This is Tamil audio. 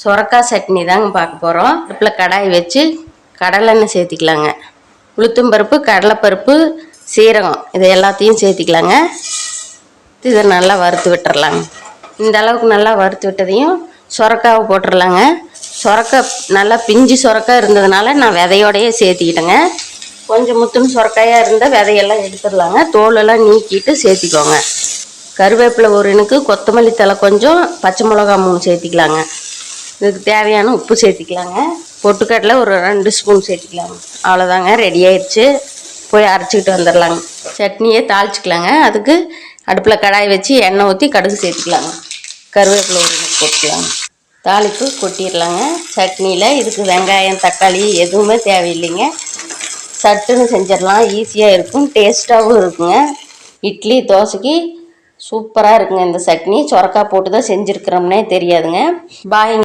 சுரக்காய் சட்னி தாங்க பார்க்க போகிறோம் அடுப்பில் கடாய் வச்சு கடலெண்ணெய் சேர்த்திக்கலாங்க. உளுத்தம்பருப்பு கடலைப்பருப்பு சீரகம் இது எல்லாத்தையும் சேர்த்திக்கலாங்க. இதை நல்லா வறுத்து விட்டுறலாங்க. இந்த அளவுக்கு நல்லா வறுத்து விட்டதையும் சுரக்காவை போட்டுடலாங்க சுரக்காய் நல்லா பிஞ்சு சுரக்காய் இருந்ததுனால நான் விதையோடையே சேர்த்திக்கிட்டேங்க. கொஞ்சம் முத்துன்னு சுரக்காயாக இருந்தால் விதையெல்லாம் எடுத்துடலாங்க. தோலெல்லாம் நீக்கிட்டு சேர்த்திக்கோங்க. கருவேப்பிலை ஒரு இனுக்கு கொத்தமல்லி தழை கொஞ்சம் பச்சை மிளகா மூணு சேர்த்திக்கலாங்க. இதுக்கு தேவையான உப்பு சேர்த்திக்கலாங்க. பொட்டுக்கடலை ஒரு ரெண்டு ஸ்பூன் சேர்த்திக்கலாங்க அவ்வளோதாங்க ரெடி ஆயிடுச்சு. போய் அரைச்சிக்கிட்டு வந்துடலாங்க. சட்னியே தாளிச்சிக்கலாங்க. அதுக்கு அடுப்பில் கடாய் வச்சு எண்ணெய் ஊற்றி கடுகு சேர்த்துக்கலாங்க. கருவேப்பிலை ஒரு கொட்டிக்கலாங்க. போட்டுக்கலாங்க தாளிப்பு கொட்டிடலாங்க. சட்னியில் இதுக்கு வெங்காயம் தக்காளி எதுவுமே தேவையில்லைங்க. சட்டுன்னு செஞ்சிடலாம். ஈஸியாக இருக்கும். டேஸ்ட்டாகவும் இருக்குங்க. இட்லி தோசைக்கு சூப்பராக இருக்குங்க இந்த சட்னி. சொரக்காய் போட்டு தான் செஞ்சுருக்கிறோம்னே தெரியாதுங்க. பாய்